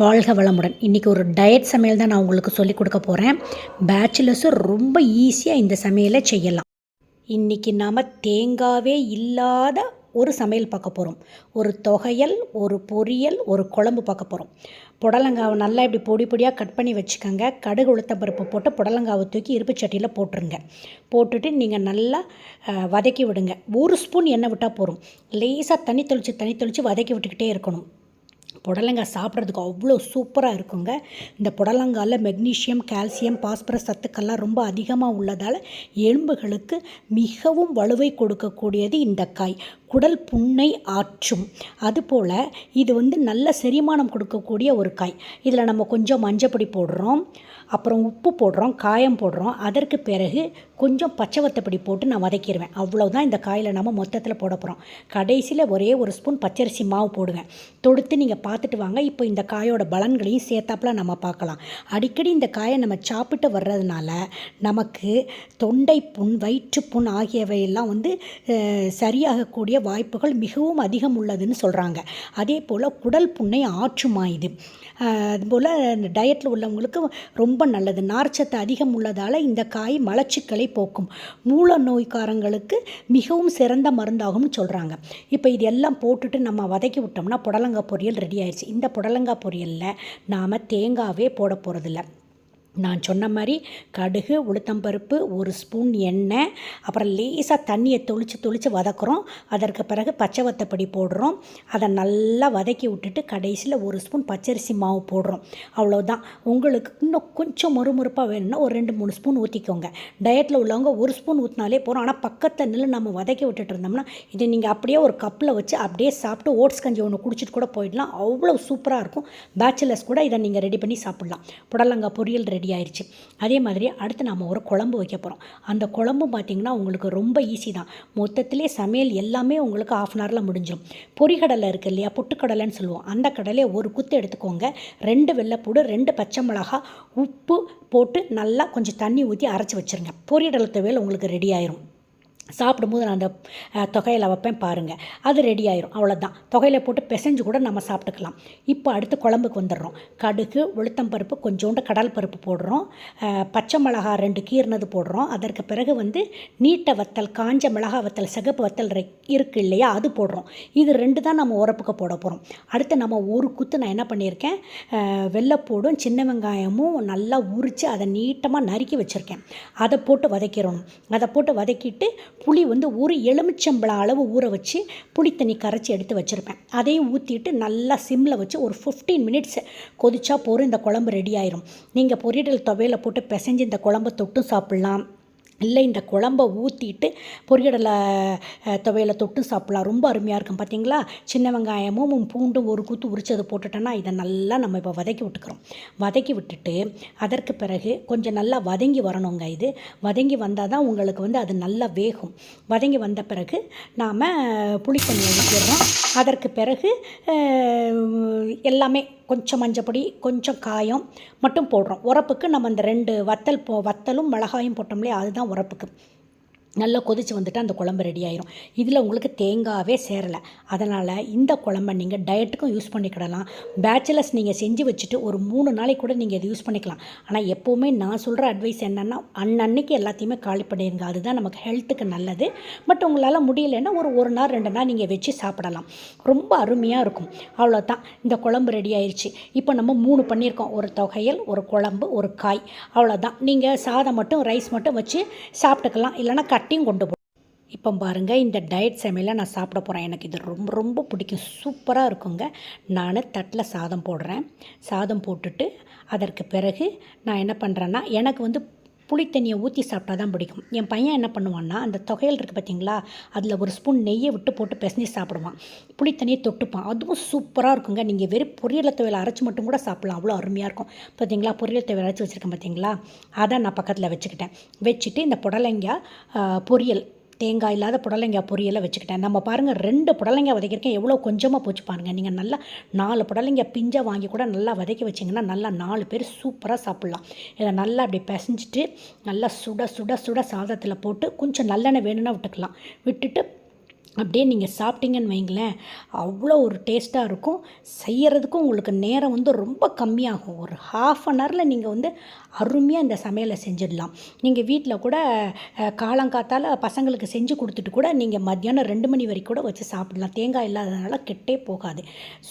வாழ்க வளமுடன். இன்றைக்கி ஒரு டயட் சமையல் தான் நான் உங்களுக்கு சொல்லிக் கொடுக்க போகிறேன் பேச்சுலர்ஸும் ரொம்ப ஈஸியாக இந்த சமையலை செய்யலாம். இன்றைக்கி நாம் தேங்காவே இல்லாத ஒரு சமையல் பார்க்க போகிறோம் ஒரு தொகையல் ஒரு பொரியல் ஒரு குழம்பு பார்க்க போகிறோம் புடலங்காவை நல்லா இப்படி பொடி பொடியாக கட் பண்ணி வச்சுக்கோங்க. கடுகு உளுத்தம்பருப்பு போட்டு புடலங்காவை தூக்கி இருப்பு சட்டியில் போட்டுருங்க. போட்டுட்டு நீங்கள் நல்லா வதக்கி விடுங்க. ஒரு ஸ்பூன் எண்ணெய் விட்டால் போதும். லேசாக தண்ணி தெளித்து தண்ணி தெளித்து வதக்கி விட்டுக்கிட்டே இருக்கணும். புடலங்காய் சாப்பிட்றதுக்கு அவ்வளோ சூப்பராக இருக்குங்க. இந்த புடலங்காயில் மெக்னீஷியம் கால்சியம் பாஸ்பரஸ் சத்துக்கள்லாம் ரொம்ப அதிகமாக உள்ளதால் எலும்புகளுக்கு மிகவும் வலுவை கொடுக்கக்கூடியது இந்த காய். குடல் புண்ணை ஆற்றும். அதுபோல் இது வந்து நல்ல செரிமானம் கொடுக்கக்கூடிய ஒரு காய். இதில் நம்ம கொஞ்சம் மஞ்சப்பொடி போடுறோம். அப்புறம் உப்பு போடுறோம் காயம் போடுறோம். அதற்கு பிறகு கொஞ்சம் பச்சை வத்தப்படி போட்டு நான் வதக்கிடுவேன் அவ்வளோதான் இந்த காயில் நம்ம மொத்தத்தில் போட போகிறோம் கடைசியில் ஒரே ஒரு ஸ்பூன் பச்சரிசி மாவு போடுவேன். தொடுத்து நீங்கள் பார்த்துட்டு வாங்க. இப்போ இந்த காயோட பலன்களையும் சேர்த்தாப்புல நம்ம பார்க்கலாம் அடிக்கடி இந்த காயை நம்ம சாப்பிட்டு வர்றதுனால நமக்கு தொண்டை புண் வயிற்றுப்புண் ஆகியவையெல்லாம் வந்து சரியாகக்கூடிய வாய்ப்புகள் மிகவும் அதிகம் உள்ளதுன்னு சொல்கிறாங்க அதே போல் குடல் புண்ணை ஆற்றுமா இது அதுபோல் இந்த டயட்டில் உள்ளவங்களுக்கு ரொம்ப நல்லது. நார்ச்சத்து அதிகம் உள்ளதால் இந்த காய் மலச்சிக்கலை போக்கும். மூல நோய்க்காரங்களுக்கு மிகவும் சிறந்த மருந்தாகும்னு சொல்கிறாங்க இப்போ இது எல்லாம் போட்டுட்டு நம்ம வதக்கி விட்டோம்னா புடலங்காய் பொரியல் ரெடி ஆயிடுச்சு. இந்த புடலங்காய் பொரியலில் நாம் தேங்காவே போட போகிறதில்ல நான் சொன்ன மாதிரி கடுகு உளுத்தம்பருப்பு ஒரு ஸ்பூன் எண்ணெய் அப்புறம் லேசாக தண்ணியை தொளித்து தொளித்து வதக்குறோம். அதற்கு பிறகு பச்சை வத்தப்படி போடுறோம். அதை நல்லா வதக்கி விட்டுட்டு கடைசியில் ஒரு ஸ்பூன் பச்சரிசி மாவு போடுறோம். அவ்வளோதான் உங்களுக்கு இன்னும் கொஞ்சம் மொறுமொறுப்பாக வேணும்னா ஒரு ரெண்டு மூணு ஸ்பூன் ஊற்றிக்கோங்க டயட்டில் உள்ளவங்க ஒரு ஸ்பூன் ஊற்றினாலே போகிறோம் ஆனால் பக்கத்தில் நின்று நம்ம வதக்கி விட்டுட்டு இருந்தோம்னா இதை நீங்கள் அப்படியே ஒரு கப்பில் வச்சு அப்படியே சாப்பிட்டு ஓட்ஸ் கஞ்சி ஒன்று குடிச்சிட்டு கூட போயிடலாம். அவ்வளோ சூப்பராக இருக்கும். பேச்சுலர்ஸ் கூட இதை நீங்கள் ரெடி பண்ணி சாப்பிட்லாம். புடலங்காய் பொரியல் ரெடி. ரெடி ஆயிடுச்சு அதே மாதிரி அடுத்து நம்ம ஒரு குழம்பு வைக்க போகிறோம் அந்த குழம்பு பார்த்திங்கன்னா உங்களுக்கு ரொம்ப ஈஸி தான். மொத்தத்திலே சமையல் எல்லாமே உங்களுக்கு ஆஃப் அன் ஹவரில் முடிஞ்சிடும் பொறிகடலை இருக்குது இல்லையா? புட்டுக்கடலைன்னு சொல்லுவோம். அந்த கடலையை ஒரு குத்து எடுத்துக்கோங்க. ரெண்டு வெள்ளைப்பூடு ரெண்டு பச்சை மிளகா உப்பு போட்டு நல்லா கொஞ்சம் தண்ணி ஊற்றி அரைச்சி வச்சுருங்க. பொரியடலை துவையல் உங்களுக்கு ரெடி ஆயிரும். சாப்பிடும்போது நான் அந்த தொகையில் வைப்பேன் பாருங்கள் அது ரெடி ஆயிரும். அவ்வளோதான் தொகையில் போட்டு பிசைஞ்சு கூட நம்ம சாப்பிட்டுக்கலாம். இப்போ அடுத்து குழம்புக்கு வந்துடுறோம். கடுகு உளுத்தம் பருப்பு கொஞ்சோண்டு கடல் பருப்பு போடுறோம். பச்சை மிளகா ரெண்டு கீர்னது போடுறோம். அதற்கு பிறகு வந்து நீட்ட வத்தல் காஞ்ச மிளகா வத்தல் சிகப்பு வத்தல் ரெ- இருக்கு இல்லையா? அது போடுறோம். இது ரெண்டு தான் நம்ம உரப்புக்கு போட போகிறோம் அடுத்து நம்ம ஒரு குத்து நான் என்ன பண்ணியிருக்கேன்? வெள்ளைப்பூடும் சின்ன வெங்காயமும் நல்லா உரித்து அதை நீட்டமாக நறுக்கி வச்சுருக்கேன். அதை போட்டு வதக்கிடணும். அதை போட்டு வதக்கிட்டு புளி வந்து ஒரு எலுமிச்சம்பழம் அளவு ஊற வச்சு புளி தண்ணி கரைச்சி எடுத்து வச்சுருப்பேன். அதையும் ஊற்றிட்டு நல்லா சிம்மில் வச்சு ஒரு ஃபிஃப்டீன் மினிட்ஸ் கொதிச்சா போகிற இந்த குழம்பு ரெடி ஆயிரும். நீங்கள் பொரியல் துவையில போட்டு பிசைஞ்சு இந்த குழம்பு தொட்டும் சாப்பிட்லாம். இல்லை இந்த குழம்ப ஊற்றிட்டு பொரியடலை துவையில தொட்டு சாப்பிட்லாம். ரொம்ப அருமையாக இருக்கும் பார்த்தீங்களா சின்ன வெங்காயமும் பூண்டும் ஒரு கூத்து உரிச்சதை போட்டுட்டோன்னா இதை நல்லா நம்ம இப்போ வதக்கி விட்டுக்கிறோம். வதக்கி விட்டுட்டு அதற்கு பிறகு கொஞ்சம் நல்லா வதங்கி வரணுங்க இது. வதங்கி வந்தால் தான் உங்களுக்கு வந்து அது நல்லா வேகும். வதங்கி வந்த பிறகு நாம் புளித்தண்ணியை ஊற்றிடுறோம் அதற்கு பிறகு எல்லாமே கொஞ்சம் மஞ்சப்பொடி கொஞ்சம் காயம் மட்டும் போடுறோம். உரப்புக்கு நம்ம அந்த ரெண்டு வத்தல் போ வத்தலும் மிளகாயும் போட்டோம்லையே அதுதான் உரப்புக்கு. நல்லா கொதிச்சு வந்துட்டு அந்த குழம்பு ரெடி ஆயிரும். இதில் உங்களுக்கு தேங்காவே சேரலை. அதனால் இந்த குழம்பை நீங்கள் டயட்டுக்கும் யூஸ் பண்ணிக்கிடலாம். பேச்சுலர்ஸ் நீங்கள் செஞ்சு வச்சுட்டு ஒரு மூணு நாளைக்கு கூட நீங்கள் இதை யூஸ் பண்ணிக்கலாம். ஆனால் எப்போவுமே நான் சொல்கிற அட்வைஸ் என்னென்னா அன்னன்னைக்கு எல்லாத்தையுமே காலி பண்ணிடுங்க. அதுதான் நமக்கு ஹெல்த்துக்கு நல்லது. பட் உங்களால் முடியலைன்னா ஒரு ஒரு நாள் ரெண்டு நாள் நீங்கள் வச்சு சாப்பிடலாம். ரொம்ப அருமையாக இருக்கும். அவ்வளோதான் இந்த குழம்பு ரெடி ஆயிடுச்சு இப்போ நம்ம மூணு பண்ணியிருக்கோம். ஒரு தொகையல் ஒரு குழம்பு ஒரு காய். அவ்வளோதான் நீங்கள் சாதம் மட்டும் ரைஸ் மட்டும் வச்சு சாப்பிட்டுக்கலாம். இல்லைன்னா கட்டியும் கொண்டு போ இப்போ பாருங்கள் இந்த டயட் சமையலை நான் சாப்பிட போகிறேன் எனக்கு இது ரொம்ப ரொம்ப பிடிக்கும். சூப்பராக இருக்குங்க. நான் தட்டில் சாதம் போடுறேன். சாதம் போட்டுட்டு அதற்கு பிறகு நான் என்ன பண்ணுறேன்னா எனக்கு வந்து புளித்தண்ணியை ஊற்றி சாப்பிட்டா தான் பிடிக்கும். என் பையன் என்ன பண்ணுவான்னா அந்த தொகையல் இருக்குது பார்த்தீங்களா அதில் ஒரு ஸ்பூன் நெய்யை விட்டு போட்டு பிசைஞ்சு சாப்பிடுவான். புளித்தண்ணியை தொட்டுப்பான். அதுவும் சூப்பராக இருக்குங்க. நீங்கள் வெறும் பொரியலை துவையில் அரைச்சி மட்டும் கூட சாப்பிடலாம். அவ்வளோ அருமையாக இருக்கும். பார்த்தீங்களா பொரியல் துவையில் அரைச்சி வச்சுருக்கேன் பார்த்தீங்களா அதை நான் பக்கத்தில் வச்சுக்கிட்டேன். வச்சுட்டு இந்த புடலங்காய் பொரியல் தேங்காய் இல்லாத புடலங்காய் பொரியலை வச்சுக்கிட்டேன். நம்ம பாருங்கள் ரெண்டு புடலங்காய் வதக்கியிருக்கேன். எவ்வளோ கொஞ்சமாக போச்சு பாருங்கள் நீங்கள் நல்லா நாலு புடலங்காய் பிஞ்சை வாங்கி கூட நல்லா வதக்கி வச்சிங்கன்னா நல்லா நாலு பேர் சூப்பராக சாப்பிட்லாம். இதை நல்லா அப்படி பிசைஞ்சிட்டு நல்லா சுட சுட சுட சாதத்தில் போட்டு கொஞ்சம் நல்லெண்ணெய் வேணும்னா விட்டுக்கலாம். விட்டுட்டு அப்படியே நீங்கள் சாப்பிட்டீங்கன்னு வைங்களேன் அவ்வளோ ஒரு டேஸ்ட்டாக இருக்கும். செய்கிறதுக்கும் உங்களுக்கு நேரம் வந்து ரொம்ப கம்மியாகும். ஒரு ஹாஃப் அன் ஹவரில் நீங்கள் வந்து அருமையாக இந்த சமையலை செஞ்சிடலாம். நீங்கள் வீட்டில் கூட காலங்காத்தால் பசங்களுக்கு செஞ்சு கொடுத்துட்டு கூட நீங்கள் மத்தியானம் ரெண்டு மணி வரைக்கும் கூட வச்சு சாப்பிடலாம். தேங்காய் இல்லாததுனால கெட்டே போகாது.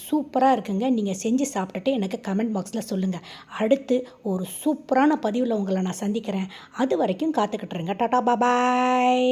சூப்பராக இருக்குங்க. நீங்கள் செஞ்சு சாப்பிட்டுட்டு எனக்கு கமெண்ட் பாக்ஸில் சொல்லுங்கள் அடுத்து ஒரு சூப்பரான பதிவில் உங்களை நான் சந்திக்கிறேன். அது வரைக்கும் காத்துக்கிட்டுருங்க டாட்டா பாபாய்